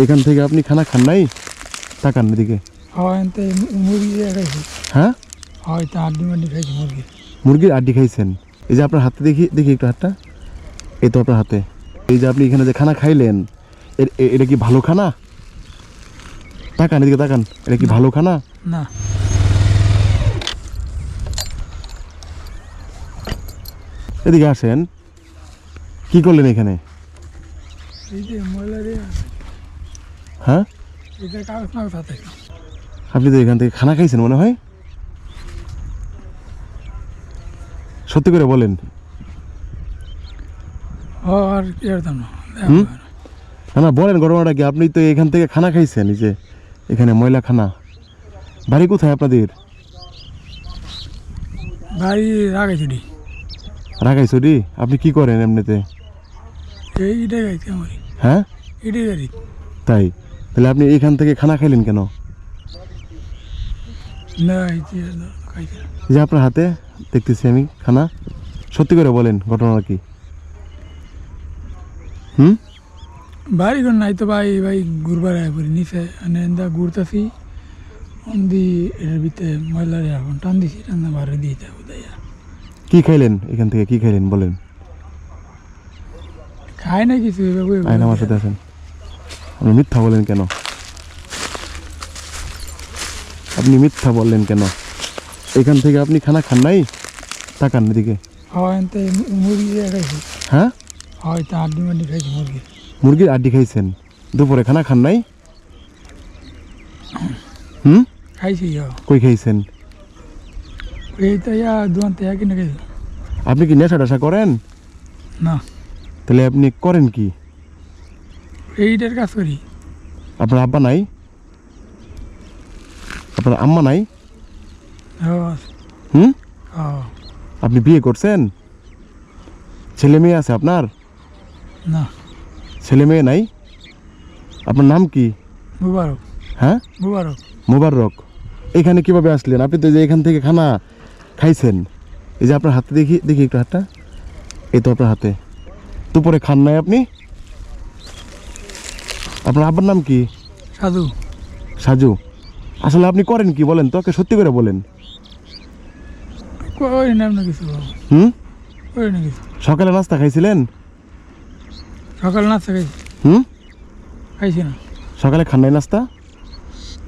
এখান থেকে আপনি খানা খান নাই? তাকান এদিকে। হয় হ্যাঁ? হয় মুরগির আড্ডি খাইছেন। এই যে আপনার হাতে দেখি দেখি একটু হাতটা। এই তো আপনার হাতে। এই যে আপনি এখানে যে খানা খাইলেন এটা কি ভালো খানা? তাকান এদিকে তাকান। এটা কি ভালো খানা? না। এদিকে আসেন। কি করলেন এখানে? এই যে হ্যাঁ? আপনি তো এখান থেকে খানা খাইছেন মনে হয়? সত্যি করে বলেন। আর কি না না বলেন ঘটনাটা কি? আপনি তো এখান থেকে খানা খাইছেন এই যে এখানে ময়লা খানা। বাড়ি কোথায় আপনাদের? বাড়ি আপনি কি করেন এমনিতে? হ্যাঁ? গাড়ি তাই? তাহলে আপনি এখান থেকে খানা খাইলেন কেন? না যে আপনার হাতে দেখতেছি আমি খানা। সত্যি করে বলেন ঘটনা কি? হুম? বাড়ি কোন নাই তো ভাই ভাই ঘুরবার আয় পড়ি নিচে মানে এন্দা ঘুরতেছি অন্দি এর ভিতরে ময়লা এখন টান দিছি টান বাড়ি দিতে হবে কি খাইলেন এখান থেকে কি খাইলেন বলেন। খাই না কিছু আইন আমার সাথে আছেন। আপনি মিথ্যা বলেন কেন? আপনি মিথ্যা বললেন কেন? এখান থেকে আপনি খানা খান নাই? তাকান এদিকে। খাইছি। হ্যাঁ? মুরগির আড্ডি খাইছেন? দুপুরে খানা খান নাই? হুম? খাইছি কই খাইছেন? আপনি কি নেশা টেশা করেন? না। তাহলে আপনি করেন কি? এইটার কাজ করি। আপনার আব্বা নাই? আপনার আম্মা নাই? হুম? আপনি বিয়ে করছেন? ছেলে মেয়ে আছে আপনার? না। ছেলে মেয়ে নাই? আপনার নাম কি? মুবারক। হ্যাঁ? মুবারক। মোবারক। এখানে কীভাবে আসলেন? আপনি তো যে এখান থেকে খানা খাইছেন। এই যে আপনার হাতে দেখি দেখি একটু হাতটা। এই তো আপনার হাতে। দুপুরে খান নাই আপনি? আপনার আব্বার নাম কি? সাধু। সাজু। আসলে আপনি করেন কি বলেন তোকে সত্যি করে বলেন। কিছু হুম? কই না কিছু। সকালে নাস্তা খাইছিলেন? সকালে নাস্তা খাইছি হুম? খাইছি না। সকালে খান নাই নাস্তা?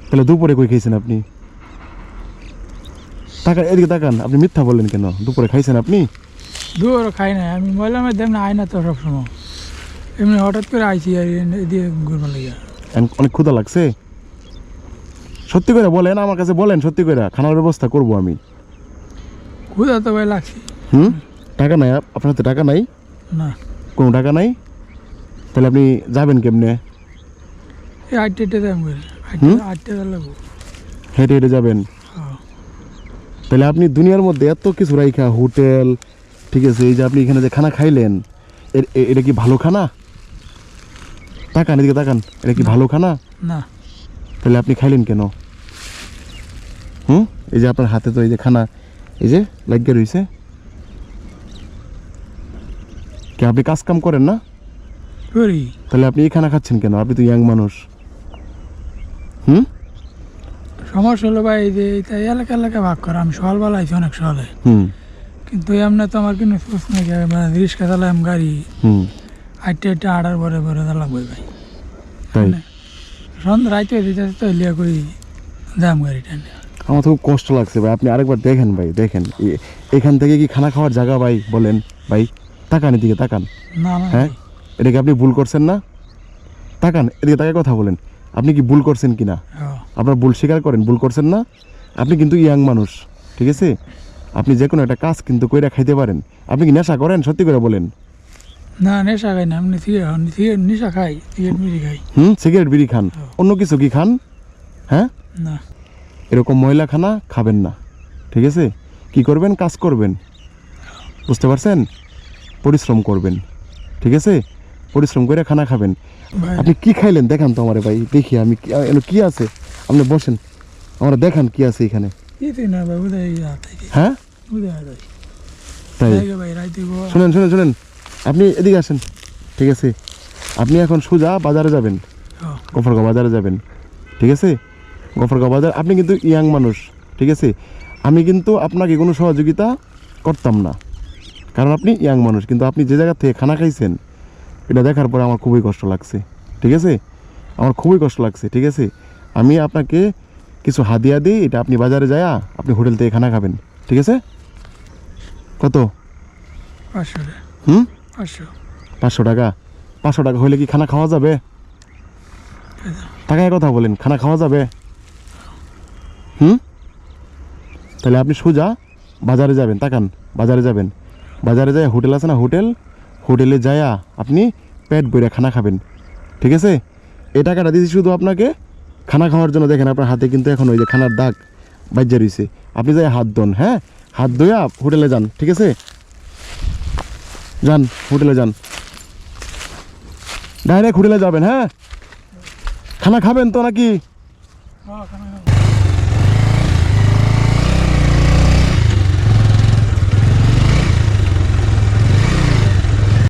তাহলে দুপুরে কই খাইছেন আপনি? তাকান এদিকে তাকান আপনি মিথ্যা বললেন কেন? দুপুরে খাইছেন আপনি? দুপুরে খাই না আমি ময়লা মধ্যে না আই না তো সবসময়। এমনি হঠাৎ করে আইছি আর এদিকে ঘুরবার লাগে। এখন অনেক ক্ষুধা লাগছে? সত্যি করে বলেন আমার কাছে বলেন সত্যি করে। খানার ব্যবস্থা করব আমি। ক্ষুদা তো ভাই লাগছে। হুম? টাকা নাই আপনার হাতে টাকা নাই? না। কোনো টাকা নাই? তাহলে আপনি যাবেন কেমনে? এই আটটা আটটা লাগবো। হেঁটে হেঁটে যাবেন? হ্যাঁ। তাহলে আপনি দুনিয়ার মধ্যে এত কিছু রাইখা হোটেল ঠিক আছে এই যে আপনি এখানে যে খানা খাইলেন এটা কি ভালো খানা? তাকান এদিকে তাকান। এটা কি ভালো খানা? না। তাহলে আপনি খাইলেন কেন? হুম? এই যে আপনার হাতে তো এই যে খানা এই যে লাগিয়ে রয়েছে কি আপনি কাজ কাম করেন না? করি। তাহলে আপনি এই খানা খাচ্ছেন কেন? আপনি তো ইয়াং মানুষ। হুম? সমস্যা হলো ভাই এই যে এটা এলাকা এলাকা ভাগ করা। আমি সকালবেলা আইছি অনেক সকালে হুম। কিন্তু এমনি তো আমার কিন্তু নাই। মানে রিক্সা চালাম গাড়ি। হুম। আটটা আটটা আড়ার পরে পরে লাগবে ভাই। তাই? সন্ধ্যা রাইতে যেতে তো লিয়া করি যাম গাড়িটা আমার তো খুব কষ্ট লাগছে ভাই আপনি আরেকবার দেখেন ভাই দেখেন। এখান থেকে কি খানা খাওয়ার জায়গা ভাই বলেন ভাই। তাকান এদিকে তাকান। না হ্যাঁ? ভাই, এটা কি আপনি ভুল করছেন না? তাকান এদিকে তাকে কথা বলেন। আপনি কি ভুল করছেন কি না। আপনার ভুল স্বীকার করেন ভুল করছেন না? আপনি কিন্তু ইয়াং মানুষ ঠিক আছে? আপনি যে কোনো একটা কাজ কিন্তু কইরা খাইতে পারেন। আপনি কি নেশা করেন? সত্যি করে বলেন। না নেশা খাই না এমনি সিগারেট নেশা খাই সিগারেট মিরি খাই। হুম সিগারেট বিড়ি খান? অন্য কিছু কি খান? হ্যাঁ? না। এরকম ময়লা খানা খাবেন না ঠিক আছে? কি করবেন? কাজ করবেন। বুঝতে পারছেন? পরিশ্রম করবেন ঠিক আছে? পরিশ্রম করে খানা খাবেন। আপনি কি খাইলেন? দেখান তো আমারে ভাই দেখি আমি কি- আছে? আপনি বসেন। আমরা দেখান কি আছে এখানে। হ্যাঁ? তাই। শুনেন শুনেন শুনেন। আপনি এদিকে আসেন। ঠিক আছে? আপনি এখন সোজা বাজারে যাবেন। গফরগাঁও বাজারে যাবেন। ঠিক আছে? গফরগাঁও বাজার আপনি কিন্তু ইয়াং মানুষ। ঠিক আছে? আমি কিন্তু আপনাকে কোনো সহযোগিতা করতাম না। কারণ আপনি ইয়াং মানুষ কিন্তু আপনি যে জায়গা থেকে খানা খাইছেন এটা দেখার পরে আমার খুবই কষ্ট লাগছে। ঠিক আছে? আমার খুবই কষ্ট লাগছে। ঠিক আছে? আমি আপনাকে কিছু হাদিয়া দিই এটা আপনি বাজারে যায় আপনি হোটেল থেকে খানা খাবেন। ঠিক আছে? কত? হুম? পাঁচশো। পাঁচশো টাকা? পাঁচশো টাকা হলে কি খানা খাওয়া যাবে? টাকায় কথা বলেন, খানা খাওয়া যাবে? হুম? তাহলে আপনি সোজা বাজারে যাবেন, তাকান, বাজারে যাবেন। বাজারে যায় হোটেল আছে না হোটেল? হোটেলে যায়া আপনি পেট বইরা খানা খাবেন। ঠিক আছে? এই টাকাটা দিয়েছি শুধু আপনাকে। খানা খাওয়ার জন্য দেখেন আপনার হাতে কিন্তু এখন ওই যে খানার দাগ বাজ্যা রয়েছে আপনি যাই হাত ধোন হ্যাঁ? হাত ধুয়া হোটেলে যান, ঠিক আছে? যান হোটেলে যান। ডাইরেক্ট হোটেলে যাবেন হ্যাঁ? খানা খাবেন তো নাকি? হ্যাঁ।